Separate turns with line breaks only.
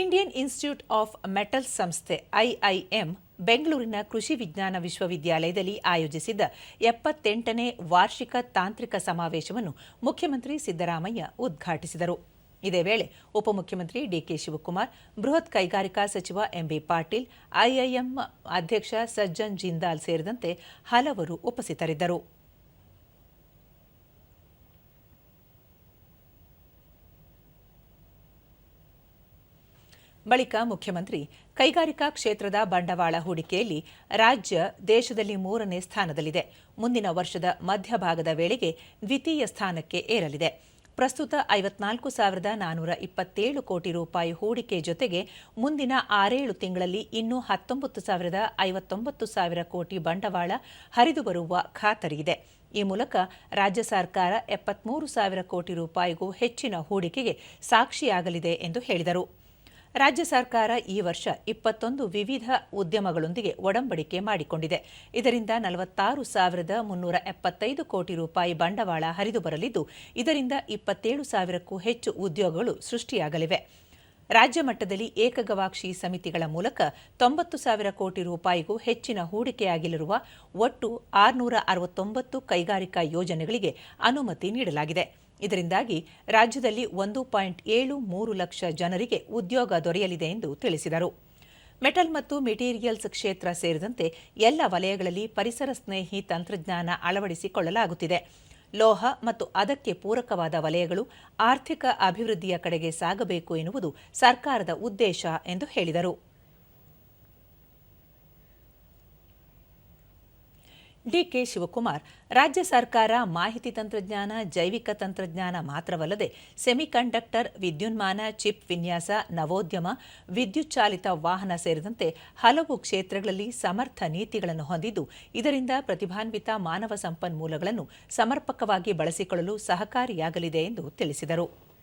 Indian Institute of Metals ಸಂಸ್ಥೆ IIM ಬೆಂಗಳೂರಿನ ಕೃಷಿ ವಿಜ್ಞಾನ ವಿಶ್ವವಿದ್ಯಾಲಯದಲ್ಲಿ ಆಯೋಜಿಸಿದ್ದ ಎಪ್ಪತ್ತೆಂಟನೇ ವಾರ್ಷಿಕ ತಾಂತ್ರಿಕ ಸಮಾವೇಶವನ್ನು ಮುಖ್ಯಮಂತ್ರಿ ಸಿದ್ದರಾಮಯ್ಯ ಉದ್ಘಾಟಿಸಿದರು. ಇದೇ ವೇಳೆ ಉಪಮುಖ್ಯಮಂತ್ರಿ ಡಿಕೆ ಶಿವಕುಮಾರ್, ಬೃಹತ್ ಕೈಗಾರಿಕಾ ಸಚಿವ ಎಂಬಿ ಪಾಟೀಲ್, ಐಐಎಂ ಅಧ್ಯಕ್ಷ ಸಜ್ಜನ್ ಜಿಂದಾಲ್ ಸೇರಿದಂತೆ ಹಲವರು ಉಪಸ್ಥಿತರಿದ್ದರು. ಬಳಿಕ ಮುಖ್ಯಮಂತ್ರಿ ಕೈಗಾರಿಕಾ ಕ್ಷೇತ್ರದ ಬಂಡವಾಳ ಹೂಡಿಕೆಯಲ್ಲಿ ರಾಜ್ಯ ದೇಶದಲ್ಲಿ ಮೂರನೇ ಸ್ಥಾನದಲ್ಲಿದೆ. ಮುಂದಿನ ವರ್ಷದ ಮಧ್ಯಭಾಗದ ವೇಳೆಗೆ ದ್ವಿತೀಯ ಸ್ಥಾನಕ್ಕೆ ಏರಲಿದೆ. ಪ್ರಸ್ತುತ ಐವತ್ನಾಲ್ಕು ಸಾವಿರದ ನಾನೂರ ಇಪ್ಪತ್ತೇಳು ಕೋಟಿ ರೂಪಾಯಿ ಹೂಡಿಕೆ ಜೊತೆಗೆ ಮುಂದಿನ ಆರೇಳು ತಿಂಗಳಲ್ಲಿ ಇನ್ನೂ ಹತ್ತೊಂಬತ್ತು ಸಾವಿರದ ಐವತ್ತೊಂಬತ್ತು ಸಾವಿರ ಕೋಟಿ ಬಂಡವಾಳ ಹರಿದು ಬರುವ ಖಾತರಿಯಿದೆ ಈ ಮೂಲಕ ರಾಜ್ಯ ಸರ್ಕಾರ ಎಪ್ಪತ್ಮೂರು ಸಾವಿರ ಕೋಟಿ ರೂಪಾಯಿಗೂ ಹೆಚ್ಚಿನ ಹೂಡಿಕೆಗೆ ಸಾಕ್ಷಿಯಾಗಲಿದೆ ಎಂದು ಹೇಳಿದರು. ರಾಜ್ಯ ಸರ್ಕಾರ ಈ ವರ್ಷ ಇಪ್ಪತ್ತೊಂದು ವಿವಿಧ ಉದ್ಯಮಗಳೊಂದಿಗೆ ಒಡಂಬಡಿಕೆ ಮಾಡಿಕೊಂಡಿದೆ. ಇದರಿಂದ ನಲವತ್ತಾರು ಸಾವಿರದ ಮುನ್ನೂರ ಎಪ್ಪತ್ತೈದು ಕೋಟಿ ರೂಪಾಯಿ ಬಂಡವಾಳ ಹರಿದು ಬರಲಿದ್ದು, ಇದರಿಂದ ಇಪ್ಪತ್ತೇಳು ಸಾವಿರಕ್ಕೂ ಹೆಚ್ಚು ಉದ್ಯೋಗಗಳು ಸೃಷ್ಟಿಯಾಗಲಿವೆ. ರಾಜ್ಯ ಮಟ್ಟದಲ್ಲಿ ಏಕಗವಾಕ್ಷಿ ಸಮಿತಿಗಳ ಮೂಲಕ ತೊಂಬತ್ತು ಸಾವಿರ ಕೋಟಿ ರೂಪಾಯಿಗೂ ಹೆಚ್ಚಿನ ಹೂಡಿಕೆಯಾಗಿರುವ ಒಟ್ಟು ಆರುನೂರ ಅರವತ್ತೊಂಬತ್ತು ಕೈಗಾರಿಕಾ ಯೋಜನೆಗಳಿಗೆ ಅನುಮತಿ ನೀಡಲಾಗಿದೆ. ಇದರಿಂದಾಗಿ ರಾಜ್ಯದಲ್ಲಿ ಒಂದು ಪಾಯಿಂಟ್ ಏಳು ಮೂರು ಲಕ್ಷ ಜನರಿಗೆ ಉದ್ಯೋಗ ದೊರೆಯಲಿದೆ ಎಂದು ತಿಳಿಸಿದರು. ಮೆಟಲ್ ಮತ್ತು ಮೆಟೀರಿಯಲ್ಸ್ ಕ್ಷೇತ್ರ ಸೇರಿದಂತೆ ಎಲ್ಲ ವಲಯಗಳಲ್ಲಿ ಪರಿಸರ ಸ್ನೇಹಿ ತಂತ್ರಜ್ಞಾನ ಅಳವಡಿಸಿಕೊಳ್ಳಲಾಗುತ್ತಿದೆ. ಲೋಹ ಮತ್ತು ಅದಕ್ಕೆ ಪೂರಕವಾದ ವಲಯಗಳು ಆರ್ಥಿಕ ಅಭಿವೃದ್ಧಿಯ ಕಡೆಗೆ ಸಾಗಬೇಕು ಎನ್ನುವುದು ಸರ್ಕಾರದ ಉದ್ದೇಶ ಎಂದು ಹೇಳಿದರು. ಡಿಕೆ ಶಿವಕುಮಾರ್, ರಾಜ್ಯ ಸರ್ಕಾರ ಮಾಹಿತಿ ತಂತ್ರಜ್ಞಾನ, ಜೈವಿಕ ತಂತ್ರಜ್ಞಾನ ಮಾತ್ರವಲ್ಲದೆ ಸೆಮಿಕಂಡಕ್ಟರ್, ವಿದ್ಯುನ್ಮಾನ, ಚಿಪ್ ವಿನ್ಯಾಸ, ನವೋದ್ಯಮ, ವಿದ್ಯುತ್ ಚಾಲಿತ ವಾಹನ ಸೇರಿದಂತೆ ಹಲವು ಕ್ಷೇತ್ರಗಳಲ್ಲಿ ಸಮರ್ಥ ನೀತಿಗಳನ್ನು ಹೊಂದಿದ್ದು, ಇದರಿಂದ ಪ್ರತಿಭಾನ್ವಿತ ಮಾನವ ಸಂಪನ್ಮೂಲಗಳನ್ನು ಸಮರ್ಪಕವಾಗಿ ಬಳಸಿಕೊಳ್ಳಲು ಸಹಕಾರಿಯಾಗಲಿದೆ ಎಂದು ತಿಳಿಸಿದರು.